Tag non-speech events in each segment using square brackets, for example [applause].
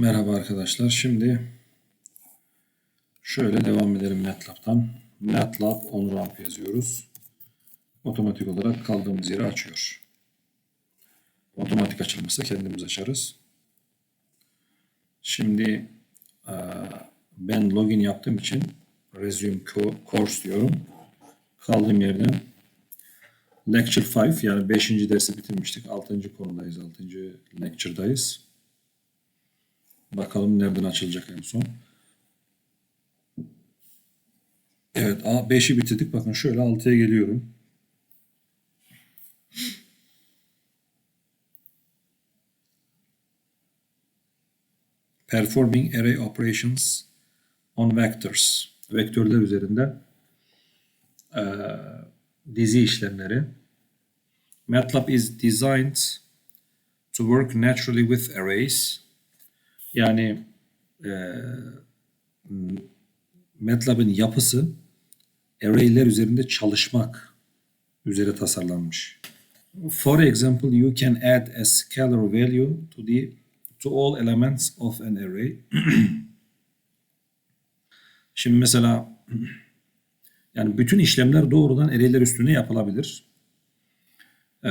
Merhaba arkadaşlar. Şimdi şöyle devam edelim MATLAB'tan. MATLAB on ramp yazıyoruz. Otomatik olarak kaldığımız yeri açıyor. Otomatik açılmışsa kendimiz açarız. Şimdi eee, ben login yaptığım için resume co- course diyorum. Kaldığım yerden lecture 5 yani 5. dersi bitirmiştik. 6. konudayız. 6. lecture'dayız. Bakalım nereden açılacak en son. Evet A 5'i bitirdik. Bakın şöyle 6'ya geliyorum. Performing array operations on vectors. Vektörler üzerinde eee, dizi işlemleri. MATLAB is designed to work naturally with arrays. Yani m- MATLAB'ın yapısı array'ler üzerinde çalışmak üzere tasarlanmış. For example, you can add a scalar value to the to all elements of an array. [clears throat] Şimdi mesela [clears throat] yani bütün işlemler doğrudan array'ler üstüne yapılabilir. Ee,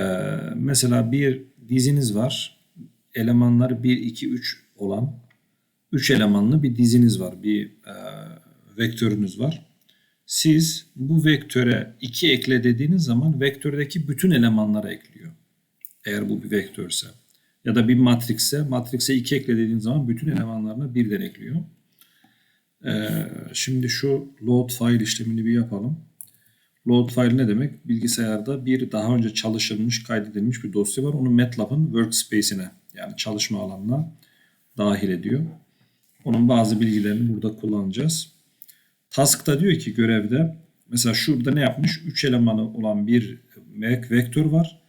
mesela bir diziniz var. Elemanları 1, 2, 3 olan 3 elemanlı bir diziniz var. Bir e, vektörünüz var. Siz bu vektöre 2 ekle dediğiniz zaman vektördeki bütün elemanları ekliyor. Eğer bu bir vektörse. Ya da bir matrikse matrikse 2 ekle dediğiniz zaman bütün elemanlarına birden ekliyor. Ee, şimdi şu load file işlemini bir yapalım. Load file ne demek? Bilgisayarda bir daha önce çalışılmış, kaydedilmiş bir dosya var. Onu MATLAB'ın workspace'ine yani çalışma alanına dahil ediyor. Onun bazı bilgilerini burada kullanacağız. Task'ta diyor ki görevde mesela şurada ne yapmış? 3 elemanı olan bir vek- vektör var.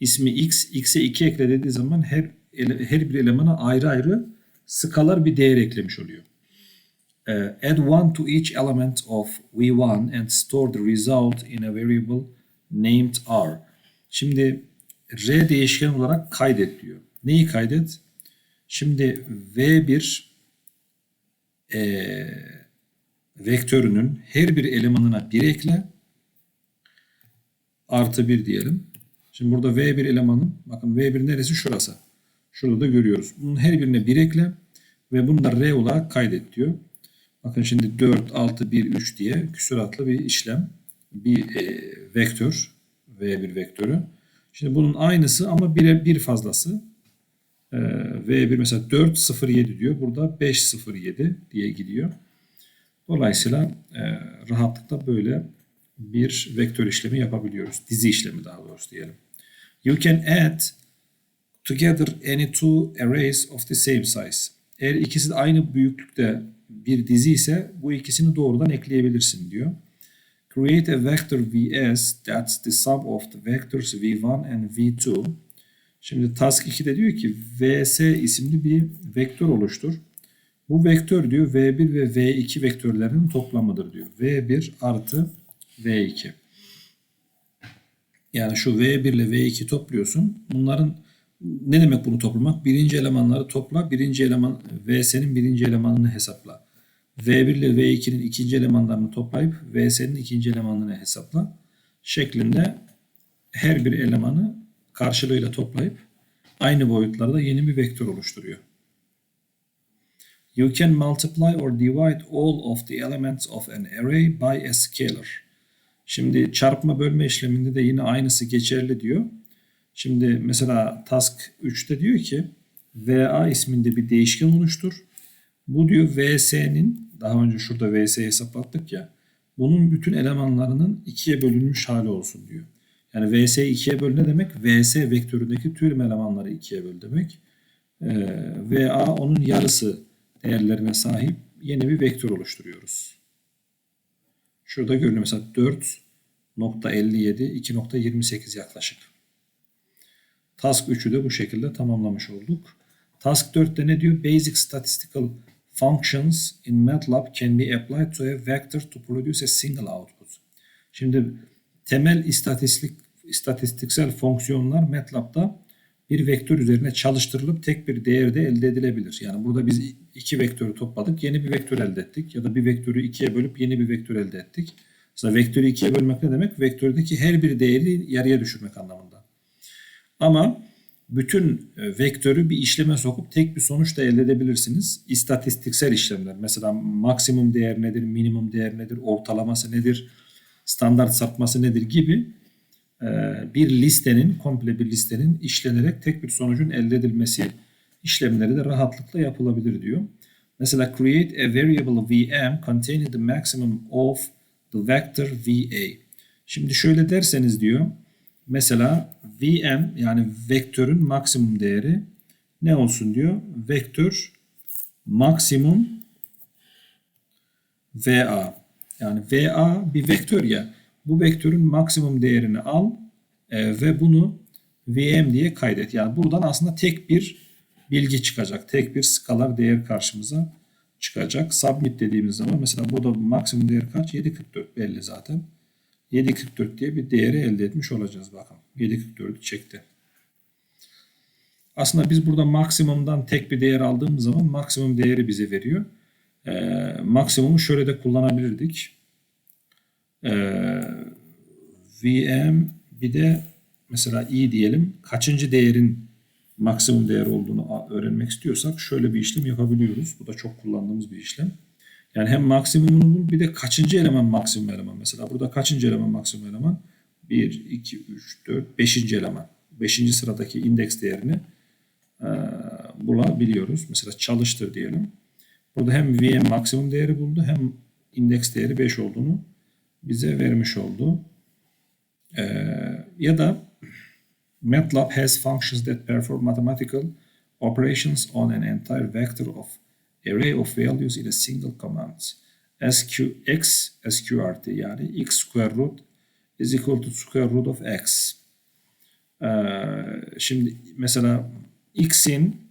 İsmi x, x'e 2 ekle dediği zaman her her bir elemana ayrı ayrı skalar bir değer eklemiş oluyor. Uh, add one to each element of V1 and store the result in a variable named R. Şimdi R değişken olarak kaydet diyor. Neyi kaydet? Şimdi V1 eee, vektörünün her bir elemanına 1 ekle artı 1 diyelim. Şimdi burada V1 elemanın bakın V1 neresi? Şurası. Şurada da görüyoruz. Bunun her birine 1 ekle ve bunu da R olarak kaydet diyor. Bakın şimdi 4, 6, 1, 3 diye küsuratlı bir işlem. Bir e, vektör. V1 vektörü. Şimdi bunun aynısı ama bire bir fazlası. Ee, V1 mesela 407 diyor. Burada 507 diye gidiyor. Dolayısıyla e, rahatlıkla böyle bir vektör işlemi yapabiliyoruz. Dizi işlemi daha doğrusu diyelim. You can add together any two arrays of the same size. Eğer ikisi de aynı büyüklükte bir dizi ise bu ikisini doğrudan ekleyebilirsin diyor. Create a vector vs that's the sum of the vectors v1 and v2. Şimdi task 2'de diyor ki vs isimli bir vektör oluştur. Bu vektör diyor v1 ve v2 vektörlerinin toplamıdır diyor. v1 artı v2. Yani şu v1 ile v2 topluyorsun. Bunların ne demek bunu toplamak? Birinci elemanları topla. Birinci eleman vs'nin birinci elemanını hesapla. v1 ile v2'nin ikinci elemanlarını toplayıp vs'nin ikinci elemanını hesapla. Şeklinde her bir elemanı karşılığıyla toplayıp aynı boyutlarda yeni bir vektör oluşturuyor. You can multiply or divide all of the elements of an array by a scalar. Şimdi çarpma bölme işleminde de yine aynısı geçerli diyor. Şimdi mesela task 3'te diyor ki VA isminde bir değişken oluştur. Bu diyor VS'nin daha önce şurada VS'yi hesaplattık ya. Bunun bütün elemanlarının ikiye bölünmüş hali olsun diyor. Yani VS'yi ikiye böl ne demek? VS vektöründeki tüm elemanları ikiye böl demek. Ee, VA onun yarısı değerlerine sahip yeni bir vektör oluşturuyoruz. Şurada görünüyor mesela 4.57, 2.28 yaklaşık. Task 3'ü de bu şekilde tamamlamış olduk. Task 4'te ne diyor? Basic statistical functions in MATLAB can be applied to a vector to produce a single output. Şimdi temel istatistik istatistiksel fonksiyonlar MATLAB'da bir vektör üzerine çalıştırılıp tek bir değerde elde edilebilir. Yani burada biz iki vektörü topladık, yeni bir vektör elde ettik. Ya da bir vektörü ikiye bölüp yeni bir vektör elde ettik. Mesela vektörü ikiye bölmek ne demek? Vektördeki her bir değeri yarıya düşürmek anlamında. Ama bütün e, vektörü bir işleme sokup tek bir sonuç da elde edebilirsiniz. İstatistiksel işlemler. Mesela maksimum değer nedir, minimum değer nedir, ortalaması nedir, standart sapması nedir gibi e, bir listenin, komple bir listenin işlenerek tek bir sonucun elde edilmesi işlemleri de rahatlıkla yapılabilir diyor. Mesela create a variable VM containing the maximum of the vector VA. Şimdi şöyle derseniz diyor. Mesela VM yani vektörün maksimum değeri ne olsun diyor? Vektör maksimum VA. Yani VA bir vektör ya. Bu vektörün maksimum değerini al e, ve bunu VM diye kaydet. Yani buradan aslında tek bir bilgi çıkacak. Tek bir skalar değer karşımıza çıkacak. Submit dediğimiz zaman mesela burada maksimum değer kaç? 7.44 belli zaten. 7.44 diye bir değeri elde etmiş olacağız bakın. 7.44'ü çekti. Aslında biz burada maksimumdan tek bir değer aldığımız zaman maksimum değeri bize veriyor. Ee, maksimumu şöyle de kullanabilirdik. Ee, VM bir de mesela i diyelim. Kaçıncı değerin maksimum değer olduğunu öğrenmek istiyorsak şöyle bir işlem yapabiliyoruz. Bu da çok kullandığımız bir işlem. Yani hem maksimumunu bul bir de kaçıncı eleman maksimum eleman. Mesela burada kaçıncı eleman maksimum eleman? 1, 2, 3, 4, 5. eleman. 5. sıradaki indeks değerini e, bulabiliyoruz. Mesela çalıştır diyelim. Burada hem VM maksimum değeri buldu hem indeks değeri 5 olduğunu bize vermiş oldu. E, ya da MATLAB has functions that perform mathematical operations on an entire vector of array of values in a single command. SQX, SQRT yani x square root is equal to square root of x. Ee, şimdi mesela x'in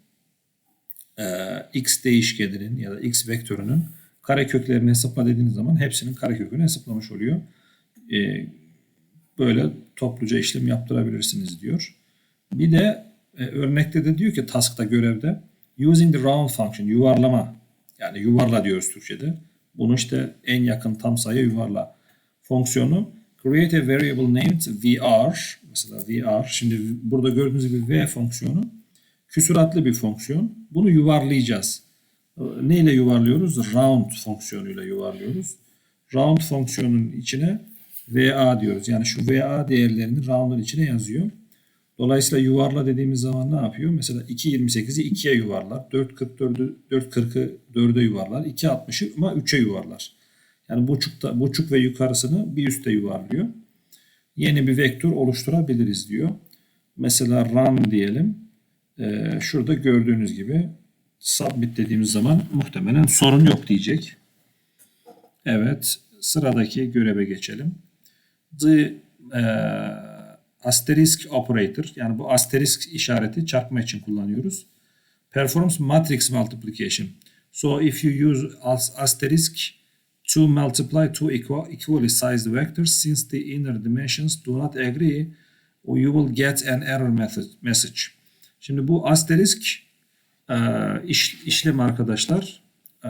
e, x değişkeninin ya da x vektörünün kareköklerini hesapla dediğiniz zaman hepsinin karekökünü hesaplamış oluyor. Ee, böyle topluca işlem yaptırabilirsiniz diyor. Bir de e, örnekte de diyor ki task'ta görevde using the round function yuvarlama yani yuvarla diyoruz Türkçe'de. Bunu işte en yakın tam sayı yuvarla fonksiyonu create a variable named vr mesela vr şimdi burada gördüğünüz gibi v fonksiyonu küsuratlı bir fonksiyon. Bunu yuvarlayacağız. Neyle yuvarlıyoruz? Round fonksiyonuyla yuvarlıyoruz. Round fonksiyonun içine VA diyoruz. Yani şu VA değerlerini round'un içine yazıyor. Dolayısıyla yuvarla dediğimiz zaman ne yapıyor? Mesela 2.28'i 2'ye yuvarlar. 4.44'ü 4.40'ı 4'e yuvarlar. 2.60'ı ama 3'e yuvarlar. Yani buçukta, buçuk ve yukarısını bir üste yuvarlıyor. Yeni bir vektör oluşturabiliriz diyor. Mesela run diyelim. Ee, şurada gördüğünüz gibi submit dediğimiz zaman muhtemelen sorun yok diyecek. Evet sıradaki göreve geçelim. The e, asterisk operator yani bu asterisk işareti çarpma için kullanıyoruz. Performs matrix multiplication. So if you use asterisk to multiply two equal, equally sized vectors since the inner dimensions do not agree you will get an error message. Şimdi bu asterisk e, iş, işlem arkadaşlar e,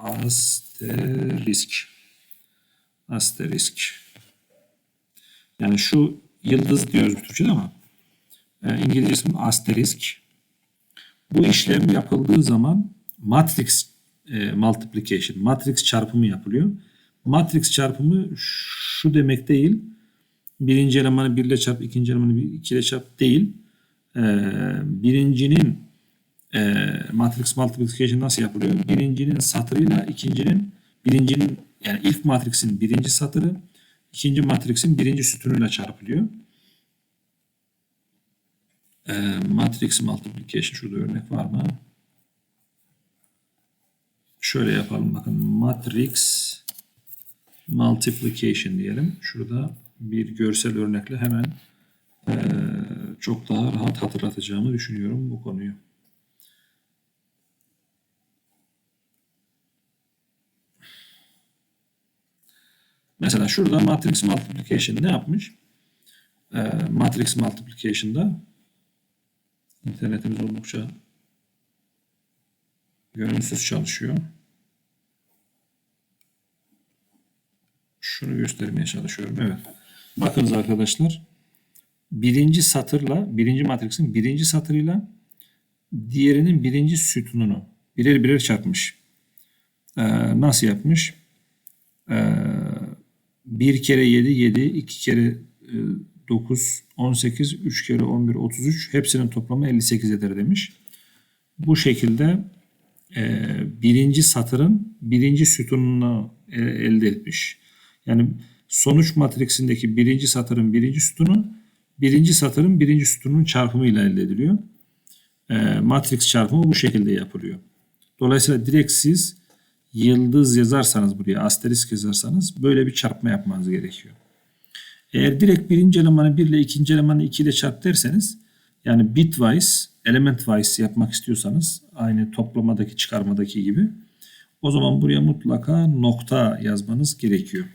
asterisk asterisk yani şu yıldız diyoruz Türkçe'de ama e, İngilizcesi asterisk. Bu işlem yapıldığı zaman matrix e, multiplication, matrix çarpımı yapılıyor. Matrix çarpımı şu demek değil. Birinci elemanı 1 ile çarp, ikinci elemanı 2 ile çarp değil. E, birincinin e, matrix multiplication nasıl yapılıyor? Birincinin satırıyla ikincinin birincinin yani ilk matrixin birinci satırı ikinci matrixin birinci sütunuyla çarpılıyor. E, matrix multiplication şurada örnek var mı? Şöyle yapalım bakın matrix multiplication diyelim. Şurada bir görsel örnekle hemen e, çok daha rahat hatırlatacağımı düşünüyorum bu konuyu. Mesela şurada matrix multiplication ne yapmış? E, matrix multiplication'da İnternetimiz oldukça görüntüsüz çalışıyor. Şunu göstermeye çalışıyorum. Evet. Bakınız arkadaşlar. Birinci satırla, birinci matrixin birinci satırıyla diğerinin birinci sütununu birer birer çarpmış. Ee, nasıl yapmış? Ee, 1 kere 7, 7, 2 kere e, 9, 18, 3 kere 11, 33 hepsinin toplamı 58 eder demiş. Bu şekilde e, birinci satırın birinci sütununu e, elde etmiş. Yani sonuç matriksindeki birinci satırın birinci sütunu birinci satırın birinci sütunun çarpımıyla elde ediliyor. E, matrix çarpımı bu şekilde yapılıyor. Dolayısıyla direkt siz yıldız yazarsanız buraya asterisk yazarsanız böyle bir çarpma yapmanız gerekiyor. Eğer direkt birinci elemanı 1 ile ikinci elemanı 2 ile çarp derseniz yani bitwise, element wise yapmak istiyorsanız aynı toplamadaki çıkarmadaki gibi o zaman buraya mutlaka nokta yazmanız gerekiyor.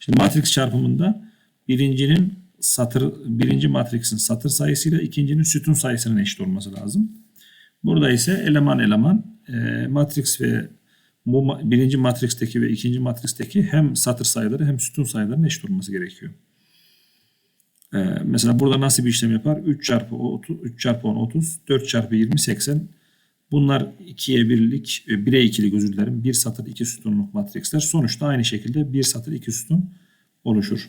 Şimdi matrix çarpımında birincinin satır birinci matrixin satır sayısıyla ikincinin sütun sayısının eşit olması lazım. Burada ise eleman eleman e, matrix ve bu birinci matrixteki ve ikinci matrixteki hem satır sayıları hem sütun sayılarının eşit olması gerekiyor. E, mesela burada nasıl bir işlem yapar? 3 çarpı 30, 3 çarpı 10 30, 4 çarpı 20 80. Bunlar 2'ye 1'lik, 1'e 2'lik özür dilerim. 1 satır 2 sütunluk matrixler. Sonuçta aynı şekilde 1 satır 2 sütun oluşur.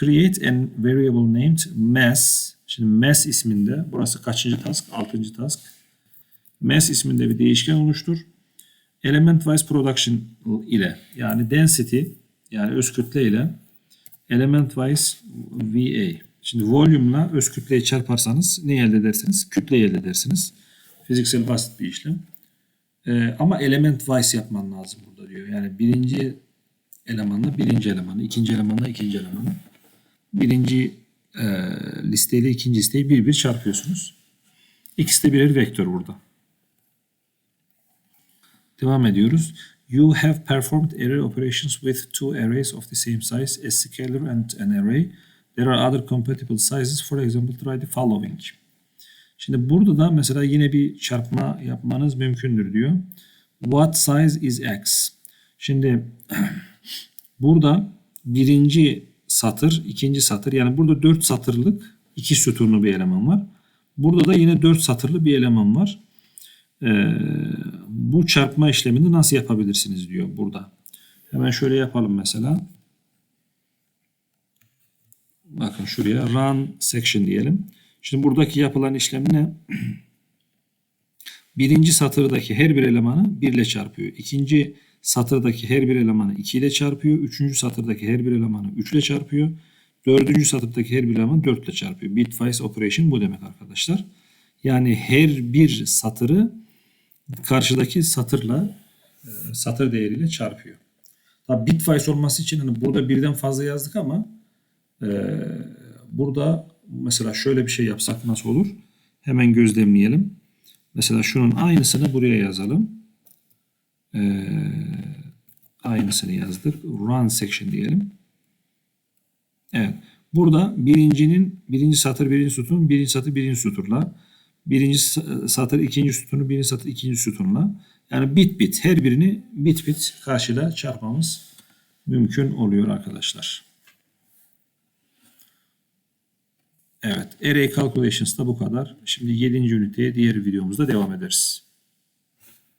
Create an variable named mass. Şimdi mass isminde burası kaçıncı task? 6. task. Mass isminde bir değişken oluştur. Element wise production ile yani density yani öz kütle ile element wise VA. Şimdi volume ile öz kütleyi çarparsanız ne elde edersiniz? Kütleyi elde edersiniz. Fiziksel basit bir işlem. Ee, ama element wise yapman lazım burada diyor. Yani birinci elemanla birinci elemanı, ikinci elemanla ikinci elemanı. Birinci e, listeyle ikinci listeyi bir bir çarpıyorsunuz. İkisi de birer vektör burada. Devam ediyoruz. You have performed array operations with two arrays of the same size, a scalar and an array. There are other compatible sizes. For example, try the following. Şimdi burada da mesela yine bir çarpma yapmanız mümkündür diyor. What size is x? Şimdi [clears throat] burada birinci satır, ikinci satır yani burada dört satırlık iki sütunlu bir eleman var. Burada da yine dört satırlı bir eleman var. Ee, bu çarpma işlemini nasıl yapabilirsiniz diyor burada. Hemen şöyle yapalım mesela. Bakın şuraya run section diyelim. Şimdi buradaki yapılan işlem ne? [clears throat] Birinci satırdaki her bir elemanı 1 ile çarpıyor. İkinci satırdaki her bir elemanı 2 ile çarpıyor. Üçüncü satırdaki her bir elemanı 3 ile çarpıyor. Dördüncü satırdaki her bir elemanı 4 ile çarpıyor. Bitwise operation bu demek arkadaşlar. Yani her bir satırı karşıdaki satırla e, satır değeriyle çarpıyor. Tabi bitwise olması için hani burada birden fazla yazdık ama e, burada mesela şöyle bir şey yapsak nasıl olur? Hemen gözlemleyelim. Mesela şunun aynısını buraya yazalım. E, aynısını yazdık. Run section diyelim. Evet. Burada birincinin birinci satır birinci sütun, birinci satır birinci süturla birinci satır ikinci sütunu birinci satır ikinci sütunla yani bit bit her birini bit bit karşıyla çarpmamız mümkün oluyor arkadaşlar. Evet. Array Calculations'da bu kadar. Şimdi 7. üniteye diğer videomuzda devam ederiz.